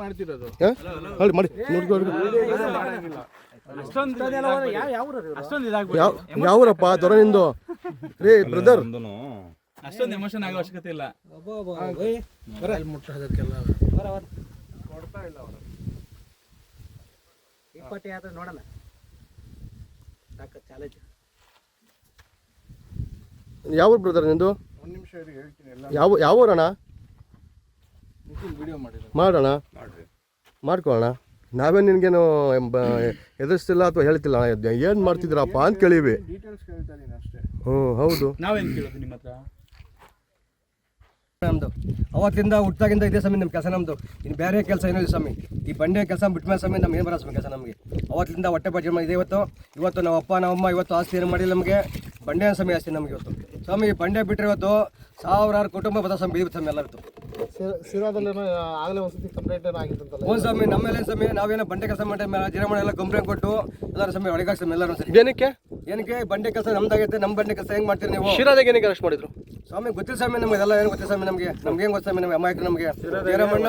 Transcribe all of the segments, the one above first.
ಮಾಡ್ತಿರೋದು? ಹೇಳಿ ಮಾಡಿ. ಯಾವೂರಪ್ಪ? ದೊರ ನಿಂದು? ರೇ ಬ್ರದರ್ ಅಷ್ಟೊಂದು ಎಮೋಷನ್ ಆಗೋ ಅವಶ್ಯಕತೆ ಇಲ್ಲ. ಮುಟ್ಟೋದಕ್ಕೆಲ್ಲ ಇಪ್ಪತ್ತು ಯಾವ್ದು ನೋಡೋಣ ಸಾಕು ಚಾಲೆಂಜ್ ಯಾವ ಬ್ರದರ್ ನಿಂದು? ಒಂದು ನಿಮಿಷ ಹೇಳ್ತೀನಿ ಎಲ್ಲ. ಯಾವ ಯಾವ ಊರಣ್ಣ? ವಿಡಿಯೋ ಮಾಡೋಣ? ಮಾಡ್ಕೊಳ್ಳೋಣ. ನಾವೇ ನಿನಗೇನು ಎದುರಿಸ್ತಿಲ್ಲ ಅಥವಾ ಹೇಳ್ತಿಲ್ಲ? ಏನು ಮಾಡ್ತಿದ್ರಪ್ಪ ಅಂತ ಕೇಳಿವಿ ಡೀಟೇಲ್ಸ್ ಕೇಳ್ತಾ ಇದೀನಿ ಅಷ್ಟೇ. ಹ್ಞೂ ಹೌದು. ನಾವೇನು ಕೇಳೋದು ನಿಮ್ಮ ಹತ್ರ? ನಮ್ದು. ಅವತ್ತಿಂದ ಹುಟ್ಟಾಗಿಂದ ಇದೇ ಸಮಯ ನಮ್ಮ ಕೆಲಸ ನಮ್ಮದು ಇನ್ನು ಬೇರೆ ಕೆಲಸ ಏನೋ ಇದೆ ಸ್ವಾಮಿ. ಈ ಬಂಡೆ ಕೆಲಸ ಬಿಟ್ಮೇಲೆ ಸಮಯ ನಮ್ಗೆ ಏನು ಬರೋ ಸ್ವಾಮಿ ಕೆಲಸ ನಮಗೆ. ಅವತ್ತಿಂದ ಹೊಟ್ಟೆ ಬಜೆ ಇದೆ ಇವತ್ತು? ಇವತ್ತು ನಮ್ಮ ಅಪ್ಪ ನಮ್ಮಮ್ಮ ಇವತ್ತು ಆಸ್ತಿ ಏನು ಮಾಡಿಲ್ಲ ನಮಗೆ? ಬಂಡೆ ಸಮಯ ಆಸ್ತಿ ನಮಗೆ ಇವತ್ತು. ಸ್ವಾಮಿ ಈ ಬಂಡೆ ಬಿಟ್ಟರೆ ಇವತ್ತು ಸಾವಿರಾರು ಕುಟುಂಬ ಬದ ಸ್ವಾಮಿ ಬೀದಿ ಸ್ವಾಮಿ ಎಲ್ಲ ಇವತ್ತು ಸಿರಾದಲ್ಲಿ ಆಗಲೇ ವಸತಿ ಏನೋ ಆಗಿತ್ತಂತಲ್ಲ ಒಂದು ಸ್ವಾಮಿ ನಮ್ಮೇಲೆ ಸ್ವಾಮಿ ನಾವೇನೋ ಬಂಡೆ ಕೆಲಸ ಮಾಡಿ ಜೀರ ಮಾಡಿ ಎಲ್ಲ ಕಂಪ್ಲೇಂಟ್ ಕೊಟ್ಟು ಎಲ್ಲರೂ ಸ್ವಾಮಿ ಒಳಗೆ ಸ್ವಾಮಿ ಎಲ್ಲರೂ ಸರಿ ಏನಕ್ಕೆ? ಏನಕ್ಕೆ? ಬಂಡೆ ಕೆಲಸ ನಮ್ದಾಗೈತೆ ನಮ್ಮ ಬಂಡೆ ಕೆಲಸ ಹೆಂಗ್ ಮಾಡ್ತೀರಿ ನೀವು? ಶಿರಾದಾಗ ಏನಕ್ಕೆ ಅರೆಸ್ಟ್ ಮಾಡಿದ್ರು? ಸ್ವಾಮಿ ಗೊತ್ತಿಲ್ಲ ಸ್ವಾಮಿ ನಮ್ಗೆ ಎಲ್ಲ ಏನು ಗೊತ್ತಿಲ್ಲ ಸ್ವಾಮಿ ನಮಗೆ. ನಮ್ಗೆ ಹೆಂಗ್ ಗೊತ್ತ ಸ್ವಾಮಿ ನಮ್ಗೆ? ಅಮಾಯಕ ನಮಗೆ. ಜೀರಮಣ್ಣ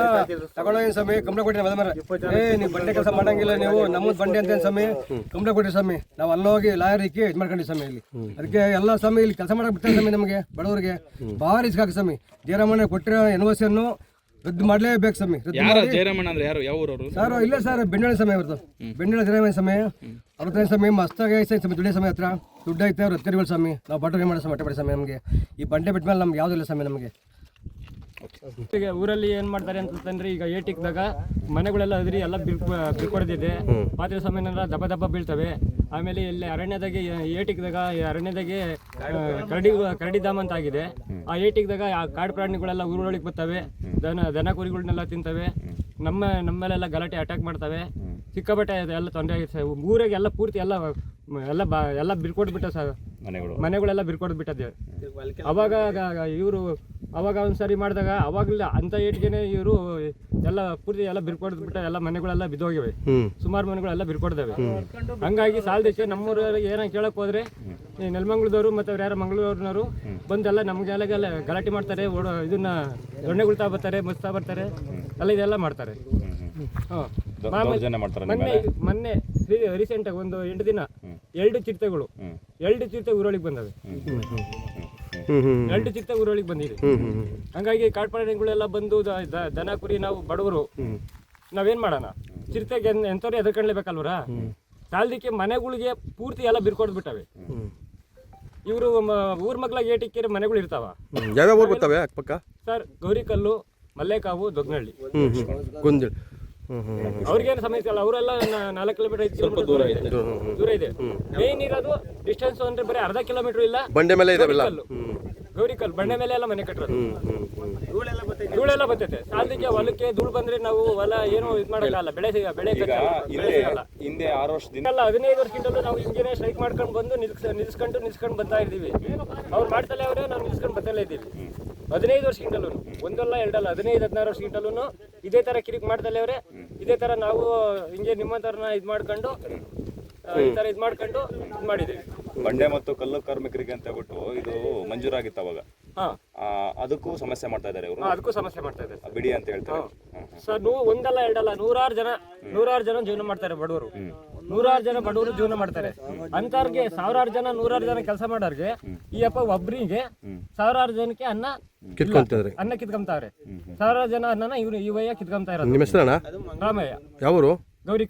ತಗೊಂಡೋಗಿ ಸ್ವಾಮಿ ಕಂಪ್ಲೇಂಟ್ ಕೊಟ್ಟಿನಿ ಮದ ಮೇಲೆ ಏ ನೀವು ಬಂಡೆ ಕೆಲಸ ಮಾಡಂಗಿಲ್ಲ ನೀವು ನಮ್ಮದು ಬಂಡೆ ಅಂತ ಸ್ವಾಮಿ? ಕಂಪ್ಲೇಂಟ್ ಕೊಟ್ಟಿರಿ ಸ್ವಾಮಿ. ನಾವು ಅಲ್ಲೋಗಿ ಲಾಯರ್ ಇಕ್ಕಿ ಇದು ಮಾಡ್ಕೊಂಡಿ ಸ್ವಾಮಿ ಇಲ್ಲಿ. ಅದಕ್ಕೆ ಎಲ್ಲ ಸ್ವಾಮಿ ಇಲ್ಲಿ ಕೆಲಸ ಮಾಡಕ್ ಬಿಡ್ತಾರೆ ಸ್ವಾಮಿ ನಮಗೆ ಬಡವರಿಗೆ. ಭಾರಿ ಇಸ್ಕಾಕ ಸ್ವಾಮಿ. ಜೀರಮಣ್ಣ ಕೊಟ್ಟಿರೋ ಎನ್ ಒ ಅನ್ನು ರದ್ದು ಮಾಡಲೇಬೇಕು ಸ್ವಾಮಿ ರದ್ದು ಯಾರು? ಜಯರಾಮಣ್ಣ ಅಂದ್ರೆ ಯಾರು? ಯಾವ ಊರವರು? ಸರ್ ಇಲ್ಲ ಸರ್ ಬೆಣ್ಣೆ ಸಮಯ ಅವ್ರದ್ದು. ಬೆಣ್ಣೆ ಜನ ಸಮಯ ಅವ್ರದ್ದು ಸಮಯ ಮಸ್ತಾಗಿ ಐತೆ ಸಮಯ ದುಡ್ಡಿ ಸಮಯ ಹತ್ರ. ದುಡ್ಡು ಐತೆ ಅವ್ರು ಹತ್ತಿರಗಳು ಸ್ವಾಮಿ. ನಾವು ಬಟ್ಟೆ ಮಾಡೋ ಸಮಯ ಹೊಟ್ಟೆ ಸಮಯ ನಮಗೆ. ಈ ಬಂಡೆ ಬಿಟ್ಟ ಮೇಲೆ ನಮ್ಗೆ ಯಾವುದೂ ಇಲ್ಲ ಸಮಯ ನಮಗೆ. ಈಗ ಊರಲ್ಲಿ ಏನ್ ಮಾಡ್ತಾರೆ ಅಂತಂದ್ರೆ ಈಗ ಏಟಿಕ್ದಾಗ ಮನೆಗಳೆಲ್ಲ ಅದ್ರಿ ಎಲ್ಲ ಬಿಲ್ ಬಿಳ್ಕೊಡ್ದಿದೆ ಪಾತ್ರೆ ಸಾಮಾನೆಲ್ಲ ದಬ್ಬ ದಬ್ಬ ಬೀಳ್ತವೆ. ಆಮೇಲೆ ಇಲ್ಲಿ ಅರಣ್ಯದಾಗೆ ಏಟಿಕ್ದಾಗ ಈ ಅರಣ್ಯದಾಗೆ ಕರಡಿ ಕರಡಿ ಧಾಮ ಅಂತ ಆಗಿದೆ. ಆ ಏಟಿಕ್ದಾಗ ಆ ಕಾಡು ಪ್ರಾಣಿಗಳೆಲ್ಲ ಊರೊಳಗೆ ಬರ್ತವೆ. ದನ ದನ ಕುರಿಗಳನ್ನೆಲ್ಲ ತಿಂತವೆ. ನಮ್ಮ ನಮ್ಮಲ್ಲೆಲ್ಲ ಗಲಾಟೆ ಅಟ್ಯಾಕ್ ಮಾಡ್ತವೆ. ಸಿಕ್ಕಾಪಟ್ಟೆ ಎಲ್ಲ ತೊಂದರೆ ಆಗಿದೆ ಸರ್. ಊರಿಗೆ ಎಲ್ಲ ಪೂರ್ತಿ ಎಲ್ಲ ಎಲ್ಲ ಬಾ ಎಲ್ಲ ಬಿರ್ಕೊಟ್ಬಿಟ್ಟ ಸರ್. ಮನೆಗಳೆಲ್ಲ ಬಿಟ್ಟದೆ ಅವಾಗ ಇವರು ಅವಾಗ ಒಂದ್ಸರಿ ಮಾಡಿದಾಗ ಅವಾಗಲೇ ಅಂತ ಏಟ್ಗೆನೆ ಇವರು ಎಲ್ಲ ಪೂರ್ತಿ ಎಲ್ಲ ಬಿರ್ಕೊಡ್ದು ಬಿಟ್ಟ ಎಲ್ಲ ಮನೆಗಳೆಲ್ಲ ಬಿದ್ದೋಗಿವೆ. ಸುಮಾರು ಮನೆಗಳೆಲ್ಲ ಬಿರ್ಕೊಡ್ದವೆ. ಹಂಗಾಗಿ ಸಾಲದೇಶ ನಮ್ಮೂರಲ್ಲಿ ಏನೋ ಕೇಳಕ್ ಹೋದ್ರೆ ನೆಲಮಂಗ್ಳದವರು ಮತ್ತೆ ಅವ್ರು ಯಾರೋ ಮಂಗಳೂರಿನವರು ಬಂದೆಲ್ಲ ನಮ್ಗೆಲ್ಲ ಗಲಾಟೆ ಮಾಡ್ತಾರೆ ಓಡೋ ಇದನ್ನ ದೊಣ್ಣೆಗುಳ್ತಾ ಬರ್ತಾರೆ ಮುಸ್ತಾ ಬರ್ತಾರೆ ಎಲ್ಲ ಇದೆಲ್ಲ ಮಾಡ್ತಾರೆ. ಮೊನ್ನೆ ಮೊನ್ನೆ ರೀಸೆಂಟ್ ಆಗಿ ಒಂದು ಎಂಟು ದಿನ ಎರಡು ಚಿರತೆಗಳು. ಎರಡು ಚಿರತೆ ಊರೊಳಗೆ ಬಂದವೆ. ಹ್ಮ್ ಚಿಕ್ಕ ಊರೊಳಗೆ ಬಂದಿದೆ ಹಂಗಾಗಿ ಕಾಡ್ಪಾಡಿಗಳೆಲ್ಲ ಬಂದು ದನ ಕುರಿ ನಾವು ಬಡವರು ನಾವೇನ್ ಮಾಡೋಣ? ಚಿರತೆಗೆ ಎಂಥವ್ರು ಎದರ್ಕೊಂಡ್ಲೇಬೇಕಲ್ವರ ಸಾಲದಿಕ್ಕೆ ಮನೆಗಳಿಗೆ ಪೂರ್ತಿ ಎಲ್ಲ ಬಿರ್ಕೊಡ್ ಬಿಟ್ಟವೆ. ಇವರು ಊರ್ ಮಕ್ಳ ಏಟಿಕ್ಕಿರ ಮನೆಗಳು ಇರ್ತಾವ. ಯಾವ್ಯಾವ ಊರು ಬರ್ತವೆ ಅಕ್ಕಪಕ್ಕ ಸರ್ ಗೌರಿಕಲ್ಲು ಮಲ್ಲೇಕಾವು ದೊಗ್ನಹಳ್ಳಿ ಹ್ಮ್ ಅವ್ರಿಗೇನು ಸಮಸ್ಯೆ ಇಲ್ಲ ಅವರೆಲ್ಲ ನಾಲ್ಕು ಕಿಲೋಮೀಟರ್ ಐದು ಕಿಲೋಮೀಟರ್ ದೂರ ಇದೆ. ದೂರ ಇದೆ. ಮೇನ್ ಇರೋದು ಡಿಸ್ಟೆನ್ಸ್ ಅಂದ್ರೆ ಬರೀ ಅರ್ಧ ಕಿಲೋಮೀಟರ್ ಇಲ್ಲ. ಬಂಡೆ ಮೇಲೆ ಇದಾವೆಲ್ಲ ಗೌರಿಕಲ್ಲು ಬಂಡೆ ಮೇಲೆ ಎಲ್ಲ ಮನೆ ಹ್ಮ್ ಧೂಳೆಲ್ಲ ಬರ್ತೈತೆ ಸಾಲದಕ್ಕೆ ಹೊಲಕ್ಕೆ ಧೂಳು ಬಂದ್ರೆ ನಾವು ಹೊಲ ಏನು ಇದು ಮಾಡಲ್ಲ ಬೆಳೆ ಸಿಗ ಬೆಳೆ ಸಿಗಲ್ಲ. ಹಿಂದೆ ಆರು ವರ್ಷದಿಂದ ಅಲ್ಲ ಹದಿನೈದು ವರ್ಷಕ್ಕಿಂತಲೂ ನಾವು ಹಿಂಗೇನೆ ಸ್ಟ್ರೈಕ್ ಮಾಡ್ಕೊಂಡು ಬಂದು ನಿಲ್ಸ್ ನಿಲ್ಸ್ಕೊಂಡು ನಿಲ್ಸ್ಕೊಂಡು ಬರ್ತಾ ಇದ್ದೀವಿ. ಅವ್ರು ಮಾಡ್ತಲೇ ಅವರೇ ನಾವು ನಿಲ್ಸ್ಕೊಂಡು ಬರ್ತಲೇ ಇದ್ದೀವಿ. ಹದಿನೈದು ವರ್ಷಕ್ಕಿಂತಲೂ ಒಂದಲ್ಲ ಎರಡಲ್ಲ ಹದಿನೈದು ಹದಿನಾರು ವರ್ಷಕ್ಕಿಂತಲೂ ಇದೇ ತರ ಕಿರಿಕ್ ಮಾಡ್ತಲೇ ಅವರೇ. ಇದೇ ತರ ನಾವು ಹಿಂಗೆ ನಿಮ್ಮ ತರನ ಇದು ಮಾಡ್ಕೊಂಡು ಈ ತರ ಇದು ಮಾಡ್ಕೊಂಡು ಇದು ಮಾಡಿದ್ದೀವಿ. ಬಂಡೆ ಮತ್ತು ಕಲ್ಲು ಕಾರ್ಮಿಕರಿಗೆ ಅಂತ ಹೇಳ್ಬಿಟ್ಟು ಇದು ಮಂಜೂರಾಗಿತ್ತು ಅವಾಗ. ಹಾ. ಆ, ಅದಕ್ಕೂ ಸಮಸ್ಯೆ ಮಾಡ್ತಾ ಇದಾರೆ ಇವರು. ಅದಕ್ಕೂ ಸಮಸ್ಯೆ ಮಾಡ್ತಾ ಇದ್ದಾರೆ ಬಿಡಿ ಅಂತ ಹೇಳ್ತಾರೆ. ಹ್ಮ್. ಸರ್ ನೂ ಒಂದಲ್ಲ ಎರಡಲ್ಲ ನೂರಾರು ಜನ ನೂರಾರು ಜನ ಜೀವನ ಮಾಡ್ತಾರೆ ಬಡವರು. ನೂರಾರು ಜನ ಬಡವರು ಜೀವನ ಮಾಡ್ತಾರೆ ಅಂತವ್ರಿಗೆ ಸಾವಿರಾರು ಜನ ನೂರಾರು ಜನ ಕೆಲಸ ಮಾಡೋರ್ಗೆ ಈ ಅಪ್ಪ ಒಬ್ರಿಗೆ ಸಾವಿರಾರು ಜನಕ್ಕೆ ಅನ್ನ ಕಿತ್ಕೊಂತಾರೆ ಅನ್ನ ಕಿತ್ಕೊಂತಾವ್ರೆ ಸಾವಿರಾರು ಜನ ಅನ್ನನ ಇವ್ರು ಈ ವಯ್ಯ ಕಿತ್ಕೊಂತಾ ಇರೋದು. ನಿಮ್ಮ ಹೆಸರಣ್ಣ? ರಾಮಯ್ಯ. ಯಾವೂರು?